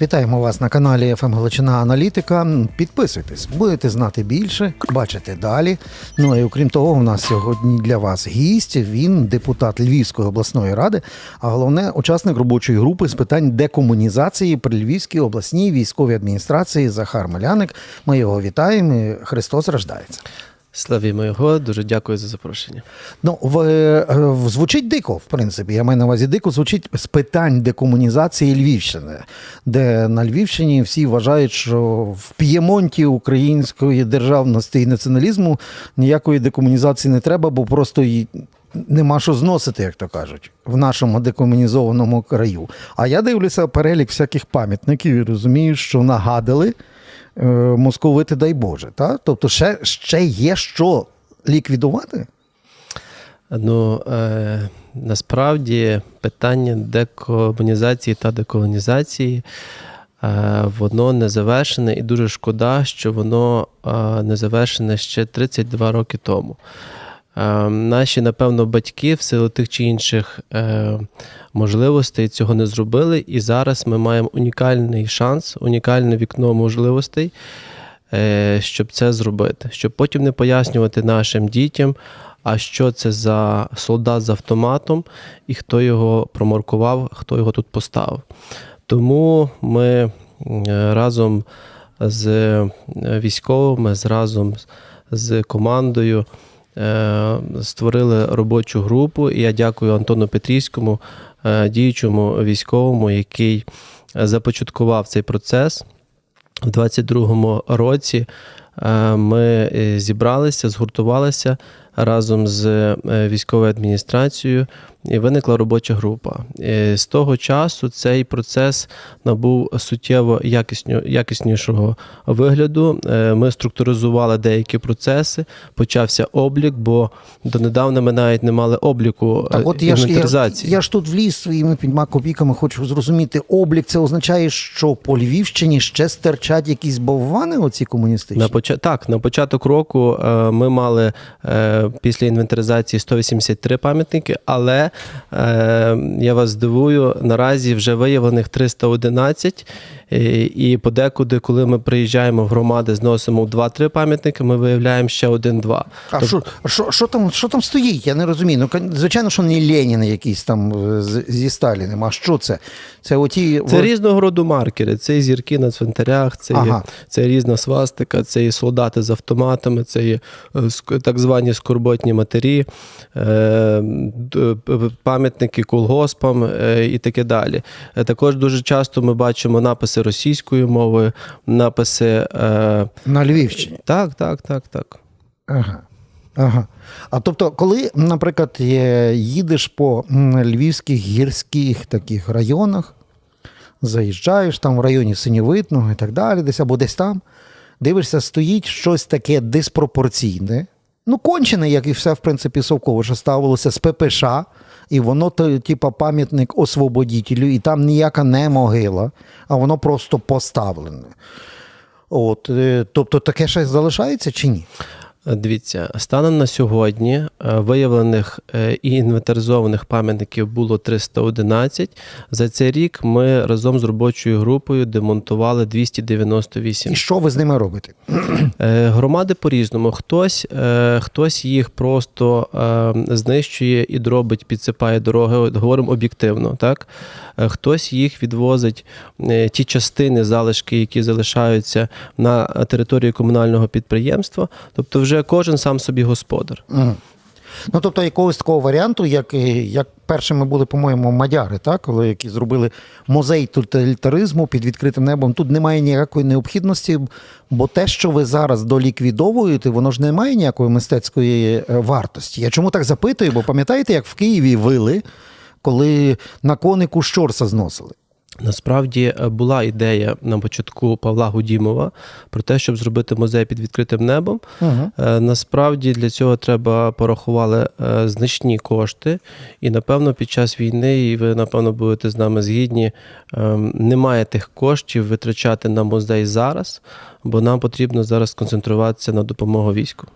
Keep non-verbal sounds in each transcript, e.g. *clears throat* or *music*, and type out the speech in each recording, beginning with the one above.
Вітаємо вас на каналі «ФМ Галичина Аналітика. Підписуйтесь, будете знати більше, бачите далі. Ну і окрім того, у нас сьогодні для вас гість. Він депутат Львівської обласної ради, а головне учасник робочої групи з питань декомунізації при Львівській обласній військовій адміністрації Захар Маляник. Ми його вітаємо. Христос рождається. Славімо його, дуже дякую за запрошення. Ну, в, е, в- звучить дико, в принципі. Я маю на увазі дико звучить з питань декомунізації Львівщини, де на Львівщині всі вважають, що в п'ємонті української державності і націоналізму ніякої декомунізації не треба, бо просто її нема що зносити, як то кажуть, в нашому декомунізованому краю. А я дивлюся перелік всяких пам'ятників і розумію, що нагадали е, московити, дай Боже. Та? Тобто ще, ще є що ліквідувати? Ну е, насправді питання декомунізації та деколонізації е, воно не завершене, і дуже шкода, що воно е, не завершене ще 32 роки тому. Е, Наші, напевно, батьки в силу тих чи інших е, можливостей цього не зробили, і зараз ми маємо унікальний шанс, унікальне вікно можливостей, е, щоб це зробити, щоб потім не пояснювати нашим дітям, а що це за солдат з автоматом і хто його промаркував, хто його тут поставив. Тому ми разом з військовими, разом з командою створили робочу групу. І я дякую Антону Петрівському, е, діючому військовому, який е, започаткував цей процес. В 22-му році е, ми е, зібралися, згуртувалися разом з е, військовою адміністрацією, і виникла робоча група. Е, З того часу цей процес набув суттєво якіснішого вигляду. Е, Ми структуризували деякі процеси, почався облік, бо донедавна ми навіть не мали обліку Так, е, от я ж, я, я ж тут вліз своїми п'ятьма копійками, хочу зрозуміти, облік це означає, що по Львівщині ще стерчать якісь боввани, оці комуністичні? На. Так, на початок року е, ми мали е, після інвентаризації 183 пам'ятники, але е, я вас здивую, наразі вже виявлених 311. е, І подекуди, коли ми приїжджаємо в громади, зносимо 2-3 пам'ятники, ми виявляємо ще один-два. А що, що, що, там, що там стоїть? Я не розумію. Ну, звичайно, що не Ленін якийсь там зі Сталіним. А що це? Це оті. Це різного роду маркери. Це і зірки на цвинтарях, це, Ага. є, це різна свастика, це і солдати з автоматами, це є е, так звані скорботні матері, е, пам'ятники колгоспам е, і таке далі. Також дуже часто ми бачимо написи російською мовою, написи. На Львівщині. так, так, так, так. Ага. Ага. А тобто, коли, наприклад, їдеш по львівських гірських таких районах, заїжджаєш там в районі Синьовитного і так далі, десь або десь там, дивишся, стоїть щось таке диспропорційне. Ну, кончене, як і все, в принципі, совково, що ставилося з ППШ, і воно, типа, пам'ятник освободітелю, і там ніяка не могила, а воно просто поставлене. От, е, тобто таке ще залишається чи ні? Дивіться, станом на сьогодні е, виявлених е, і інвентаризованих пам'ятників було 311. За цей рік ми разом з робочою групою демонтували 298. І що ви з ними робите? Е, Громади по-різному. Хтось, е, хтось їх просто е, знищує і дробить, підсипає дороги. Говоримо об'єктивно, так? Е, Хтось їх відвозить е, ті частини, залишки, які залишаються на території комунального підприємства. Тобто, вже кожен сам собі господар. Мгм. Ну, тобто, якогось такого варіанту, як, як першими були, по-моєму, мадяри, так? Коли які зробили музей тоталітаризму під відкритим небом. Тут немає ніякої необхідності, бо те, що ви зараз доліквідовуєте, воно ж не має ніякої мистецької е, вартості. Я чому так запитую? Бо пам'ятаєте, як в Києві вили, коли на конику щорса зносили? Насправді е, була ідея на початку Павла Гудімова про те, щоб зробити музей під відкритим небом. Угу. Е, Насправді для цього треба порахували е, значні кошти, і напевно під час війни, і ви напевно будете з нами згідні, е, немає тих коштів витрачати на музей зараз, бо нам потрібно зараз сконцентруватися на допомогу війську.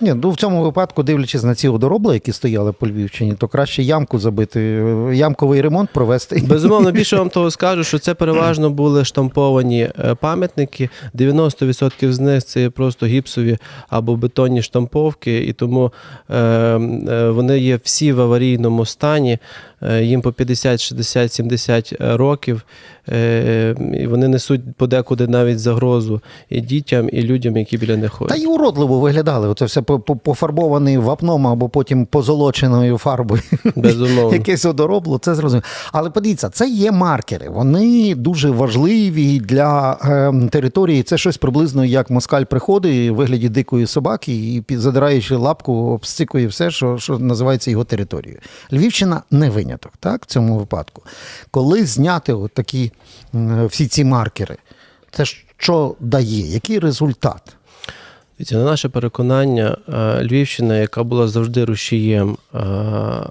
Ні, ну в цьому випадку, дивлячись на ці одоробла, які стояли по Львівщині, то краще ямку забити, е, ямковий ремонт провести. Безумовно, більше *laughs* вам того скажу, що це переважно були штамповані е, пам'ятники. 90% з них це просто гіпсові або бетонні штамповки, і тому е, е, вони є всі в аварійному стані. Е, Їм по 50, 60, 70 років, е, і вони несуть подекуди навіть загрозу і дітям, і людям, які біля них Та й уродливо виглядали. Оце все по- по- пофарбований вапном або потім позолоченою фарбою. Безумовно. *laughs* Якесь одоробло, це зрозуміло. Але подивіться, це є маркери. Вони дуже важливі для е, території. Це щось приблизно як москаль приходить у вигляді дикої собаки і задираючи лапку, обстикує все, що, що називається його територією. Львівщина не виняток, так, в цьому випадку. Коли зняти от такі всі ці маркери, це що дає? Який результат? На наше переконання, е, Львівщина, яка була завжди рушієм е,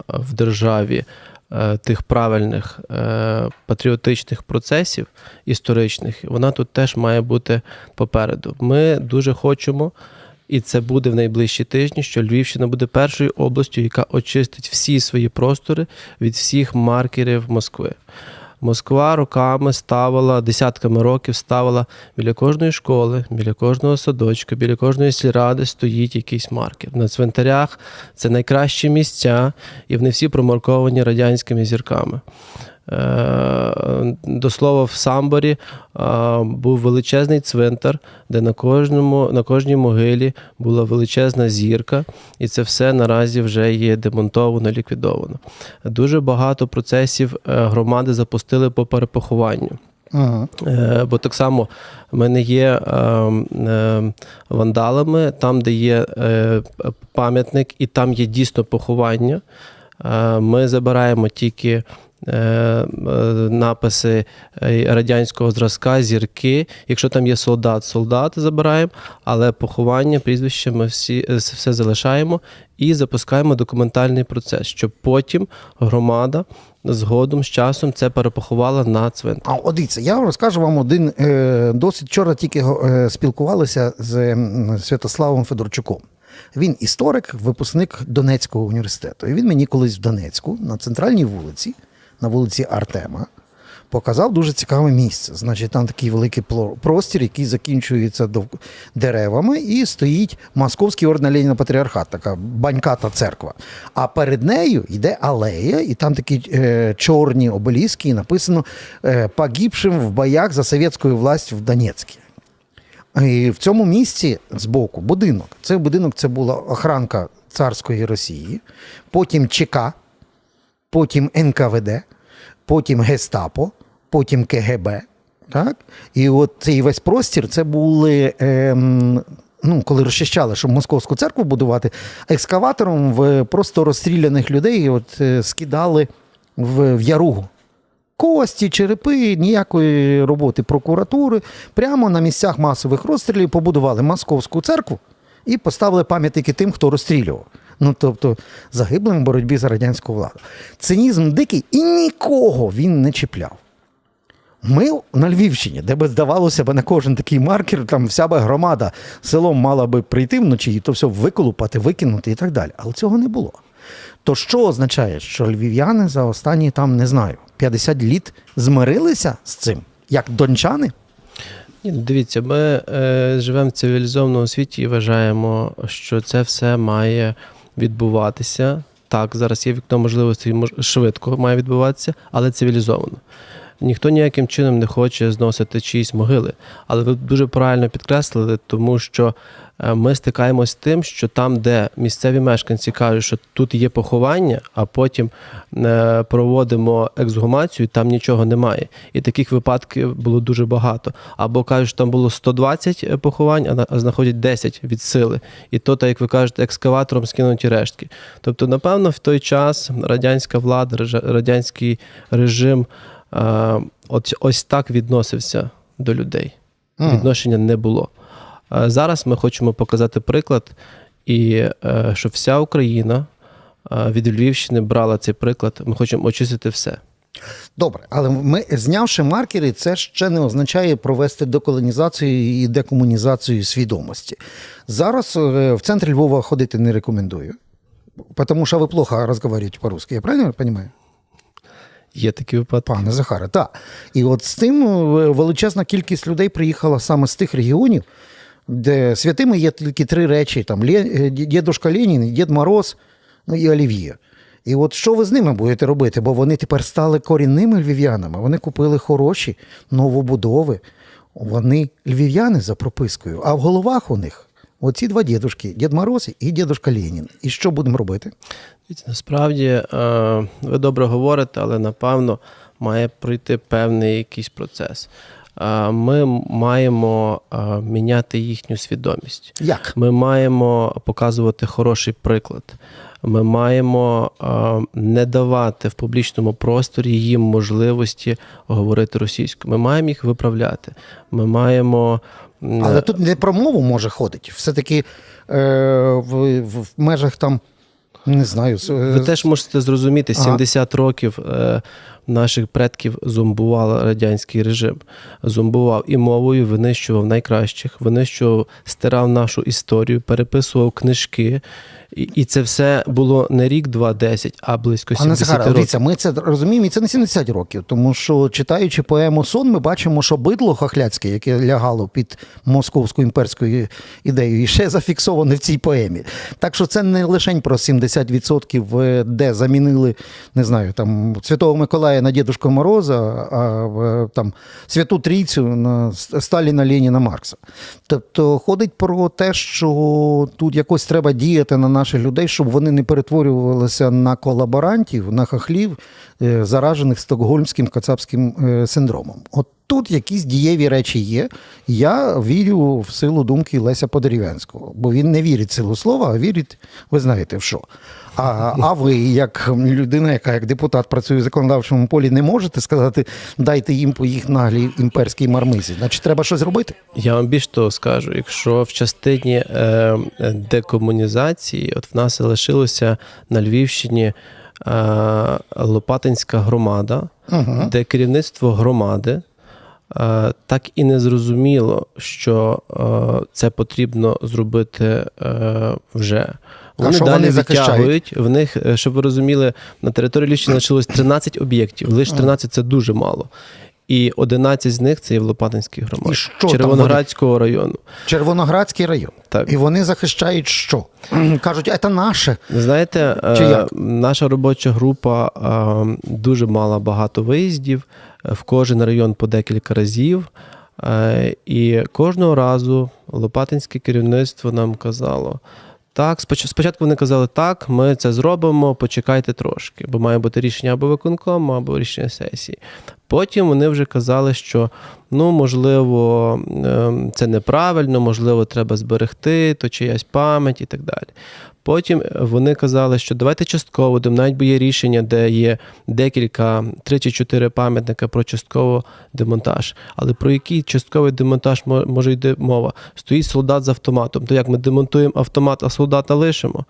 в державі е, тих правильних патріотичних процесів історичних, вона тут теж має бути попереду. Ми дуже хочемо. І це буде в найближчі тижні, що Львівщина буде першою областю, яка очистить всі свої простори від всіх маркерів Москви. Москва роками ставила, десятками років ставила біля кожної школи, біля кожного садочка, біля кожної сільради стоїть якийсь маркер. На цвинтарях це найкращі місця, і вони всі промарковані радянськими зірками. Е, До слова, в Самборі е, був величезний цвинтар, де на кожному на кожній могилі була величезна зірка, і це все наразі вже є демонтовано, ліквідовано. Дуже багато процесів е, громади запустили по перепохованню. Ага. Бо так само ми не є вандалами, там, де є пам'ятник, і там є дійсно поховання. Ми забираємо тільки написи е, радянського зразка, зірки. Якщо там є солдат, солдат забираємо, але поховання, прізвище ми всі е, все залишаємо і запускаємо документальний процес, щоб потім громада згодом з часом це перепоховала на цвинтар. А от дивіться, я розкажу вам один е, досвід. Вчора тільки е, спілкувалися з м, Святославом Федорчуком. Він історик, випускник Донецького університету. І він мені колись в Донецьку на центральній вулиці, на вулиці Артема, показав дуже цікаве місце. Значить, там такий великий простір, який закінчується деревами, і стоїть Московський орден Леніна Патріархат, така баньката церква. А перед нею йде алея, і там такі е, чорні обеліски, і написано е, «Погибшим в боях за совєтську власть в Донецьку. І в цьому місці збоку будинок. Цей будинок це була охранка царської Росії, потім ЧК, потім НКВД, потім Гестапо, потім КГБ. Так? І от цей весь простір це були. Ем, Ну, коли розчищали, щоб московську церкву будувати, екскаватором в просто розстріляних людей от, е, скидали в, в яругу. Кості, черепи, ніякої роботи прокуратури. Прямо на місцях масових розстрілів побудували московську церкву і поставили пам'ятники тим, хто розстрілював. Ну, тобто, загиблим в боротьбі за радянську владу. Цинізм дикий і нікого він не чіпляв. Ми на Львівщині, де би здавалося б на кожен такий маркер, там вся би громада селом мала би прийти вночі і то все виколупати, викинути і так далі. Але цього не було. То що означає, що львів'яни за останні там не знаю 50 літ змирилися з цим, як дончани? Ні, ну, Дивіться, ми е, живемо в цивілізованому світі і вважаємо, що це все має відбуватися. Так, зараз є вікно можливості мож- швидко має відбуватися, але цивілізовано. Ніхто ніяким чином не хоче зносити чиїсь могили. Але ви дуже правильно підкреслили, тому що ми стикаємось з тим, що там, де місцеві мешканці кажуть, що тут є поховання, а потім е, проводимо ексгумацію, там нічого немає. І таких випадків було дуже багато. Або кажуть, що там було 120 поховань, а на- знаходять 10 від сили. І то, так як ви кажете, екскаватором скинуті рештки. Тобто, напевно, в той час радянська влада, радянський режим е, ось так відносився до людей. Відношення не було. Е, Зараз ми хочемо показати приклад, і е, щоб вся Україна е, від Львівщини брала цей приклад. Ми хочемо очистити все. Добре, але ми, знявши маркери, це ще не означає провести деколонізацію і декомунізацію свідомості. Зараз в центрі Львова ходити не рекомендую, тому що ви плохо розмовляєте по-русски. Я правильно розумію? Є такі випадки. Пане Захаре, так. І от з тим е, величезна кількість людей приїхала саме з тих регіонів, де святими є тільки три речі: там е, Дідушка Ленін, Дід Мороз ну, і Олів'є. І от що ви з ними будете робити? Бо вони тепер стали корінними львів'янами. Вони купили хороші новобудови. Вони львів'яни за пропискою, а в головах у них оці два дідушки: Дід Мороз і Дідушка Ленін. І що будемо робити? Насправді, е, ви добре говорите, але напевно має пройти певний якийсь процес. Ми маємо міняти їхню свідомість. Як? Ми маємо показувати хороший приклад. Ми маємо не давати в публічному просторі їм можливості говорити російською. Ми маємо їх виправляти. Ми маємо Але тут не про мову може ходити. Все-таки е, в, в, в межах там, не знаю, Ви теж можете зрозуміти, Ага. 70 років е, наших предків зомбував радянський режим. Зомбував і мовою, винищував найкращих, винищував, стирав нашу історію, переписував книжки. І, і це все було не рік, два, десять, а близько Пане 70 Захаре, років. дивіться, ми це розуміємо, і це не 70 років, тому що читаючи поему Сон, ми бачимо, що бидло хохляцьке, яке лягало під московську імперську ідею, і ще зафіксоване в цій поемі. Так що це не лише про 70%, е, де замінили, не знаю, там Святого Миколая на Дідушку Мороза, а е, там Святу Трійцю на Сталіна, Леніна, Маркса. Тобто ходить про те, що тут якось треба діяти на наших людей, щоб вони не перетворювалися на колаборантів, на хахлів, заражених стокгольмським кацапським е, синдромом. От тут якісь дієві речі є. Я вірю в силу думки Леся Подерев'янського, бо він не вірить в силу слова, а вірить, ви знаєте в що. А, а ви, як людина, яка як депутат працює в законодавчому полі, не можете сказати, дайте їм по їх наглій імперській мармизі. Значить, треба щось робити. Я вам більш того скажу, якщо в частині е, декомунізації, от в нас лишилося на Львівщині е, Лопатинська громада, Угу. де керівництво громади е, так і не зрозуміло, що е, це потрібно зробити вже. вже. А далі вони відтягують. В них, е, щоб ви розуміли, на території Львівщини лишилось 13 об'єктів. Лише 13 це дуже мало. І 11 з них це є в Лопатинській громаді що там Червоноградського району. Червоноградський район. Так. І вони захищають що? Кажуть, це наше. Знаєте, Чи е, як? наша робоча група е, дуже мала багато виїздів е, в кожен район по декілька разів. І кожного разу Лопатинське керівництво нам казало. Так, спочатку вони казали, так, ми це зробимо, почекайте трошки, бо має бути рішення або виконкому, або рішення сесії. Потім вони вже казали, що ну, можливо, ем, це неправильно, можливо, треба зберегти, то чиясь пам'ять і так далі. Потім вони казали, що давайте частково, де навіть бо є рішення, де є декілька, три чи чотири пам'ятника про частково демонтаж. Але про який частковий демонтаж може йти мова? Стоїть солдат з автоматом. То як ми демонтуємо автомат, а солдата лишимо?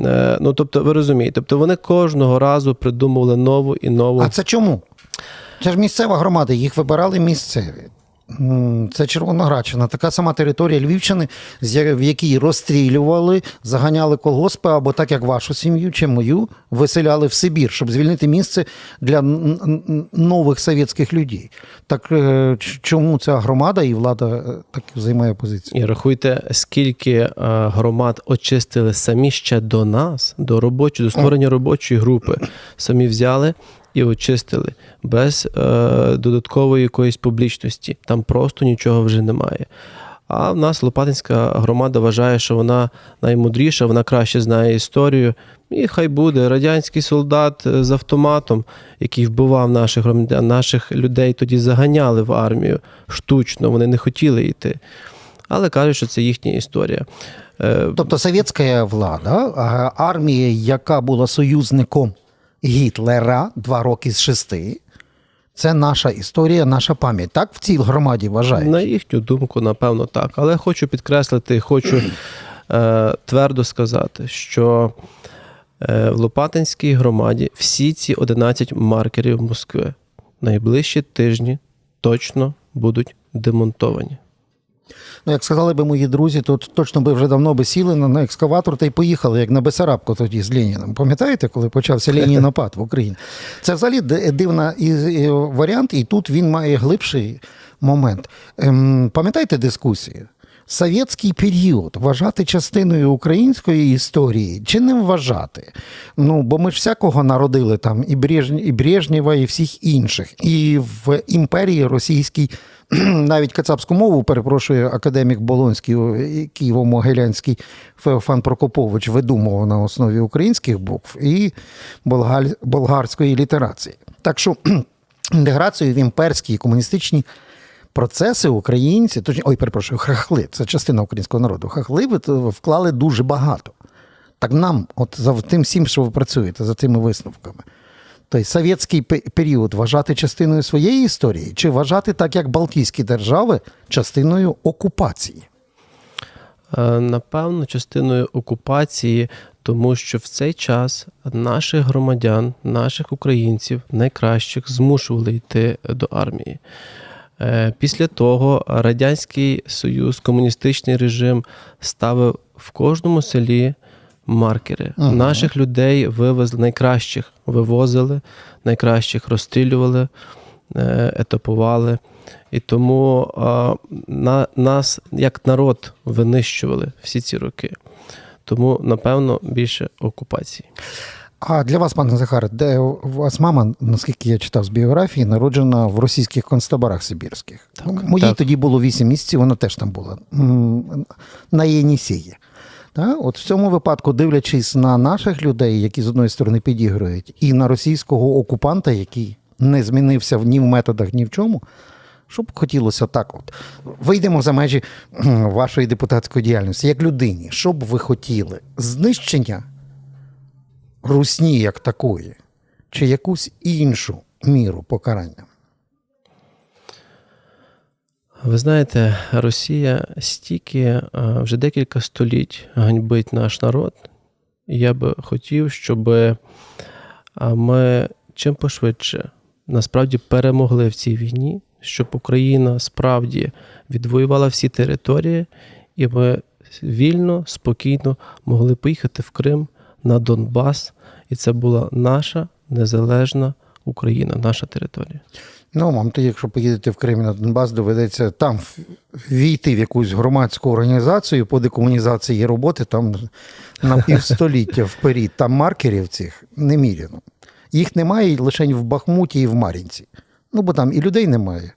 Е, Ну, тобто, ви розумієте, тобто вони кожного разу придумували нову і нову. А це чому? Це ж місцева громада, їх вибирали місцеві. Це Червоноградщина, така сама територія Львівщини, в якій розстрілювали, заганяли колгоспи, або так як вашу сім'ю чи мою, виселяли в Сибір, щоб звільнити місце для нових совєтських людей. Так е, чому ця громада і влада е, так займає позицію? І рахуйте, скільки е, громад очистили самі ще до нас, до робочої, до створення робочої групи. Самі взяли і очистили без е, додаткової якоїсь публічності. Там просто нічого вже немає. А в нас Лопатинська громада вважає, що вона наймудріша, вона краще знає історію. І хай буде радянський солдат е, з автоматом, який вбивав наших громадян, наших людей тоді заганяли в армію штучно, вони не хотіли йти. Але кажуть, що це їхня історія. Е, Тобто совєтська влада, армія, яка була союзником Гітлера два роки з шести, це наша історія, наша пам'ять. Так в цій громаді вважають? На їхню думку, напевно, так. Але хочу підкреслити, хочу е, твердо сказати, що Е, В Лопатинській громаді всі ці 11 маркерів Москви найближчі тижні точно будуть демонтовані. Ну, як сказали би мої друзі, то точно би вже давно би сіли на, екскаватор та й поїхали, як на Бесарабку тоді з Леніном. Пам'ятаєте, коли почався *laughs* Ленін напад в Україні? Це взагалі дивний дивна варіант, і тут він має глибший момент. Ем, пам'ятаєте дискусію? Совєтський період вважати частиною української історії чи не вважати? Ну, бо ми ж всякого народили там і, Брежн... і Брежнєва, і всіх інших. І в імперії російській *clears throat* навіть кацапську мову, перепрошую, академік Болонський, Києво-Могилянський Феофан Прокопович видумував на основі українських букв і болгарської літерації. Так що *clears throat* інтеграцію в імперські і комуністичні процеси українці, точні, ой, перепрошую, хахли, це частина українського народу. Хахли вклали дуже багато. Так нам, от за тим всім, що ви працюєте, за тими висновками. Той совєтський період вважати частиною своєї історії, чи вважати так, як Балтійські держави, частиною окупації? Е, Напевно, частиною окупації, тому що в цей час наших громадян, наших українців, найкращих, змушували йти до армії. Е, Після того Радянський Союз, комуністичний режим ставив в кожному селі маркери. Ага. Наших людей вивезли найкращих, вивозили, найкращих розстрілювали, е, етапували. І тому а, на, нас як народ винищували всі ці роки. Тому, напевно, більше окупації. А для вас, пане Захаре, де у вас мама, наскільки я читав з біографії, народжена в російських концтаборах Сибірських. Так, Моїй так. тоді було 8 місяців, вона теж там була на Єнісії. Та? От в цьому випадку, дивлячись на наших людей, які з одної сторони підігрують, і на російського окупанта, який не змінився ні в методах, ні в чому, що б хотілося так. От вийдемо за межі вашої депутатської діяльності, як людині, що б ви хотіли? Знищення русні як такої, чи якусь іншу міру покарання? Ви знаєте, Росія стільки вже декілька століть ганьбить наш народ. Я би хотів, щоб ми чим пошвидше насправді перемогли в цій війні, щоб Україна справді відвоювала всі території, і ми вільно, спокійно могли поїхати в Крим на Донбас, і це була наша незалежна Україна, наша територія. Ну, вам тоді, якщо поїдете в Крим на Донбас, доведеться там війти в якусь громадську організацію по декомунізації роботи там на півстоліття вперед. Там маркерів цих неміряно. Їх немає лише в Бахмуті і в Мар'їнці. Ну, бо там і людей немає,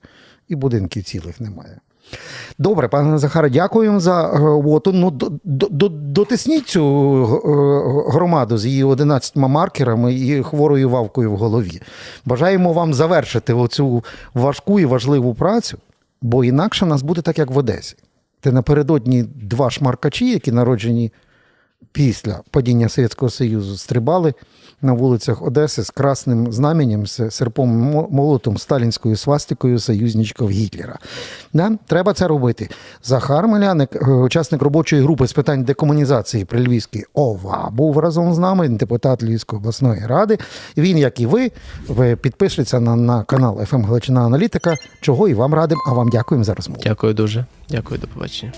і будинків цілих немає. Добре, пане Захаре, дякуємо за е, ну, до- до- до- дотисніть цю е, громаду з її 11 маркерами і хворою вавкою в голові. Бажаємо вам завершити оцю важку і важливу працю, бо інакше в нас буде так, як в Одесі. Де напередодні два шмаркачі, які народжені після падіння Совєтського Союзу, стрибали на вулицях Одеси з красним знаменем, з серпом молотом, сталінською свастикою союзничків Гітлера. Да? Треба це робити. Захар Маляник, е, учасник робочої групи з питань декомунізації при Львівській ОВА, був разом з нами, депутат Львівської обласної ради. Він, як і ви, ви підпишіться на, на канал «ФМ Галичина Аналітика, чого і вам радим, а вам дякуємо за розмову. Дякую дуже. Дякую, до побачення.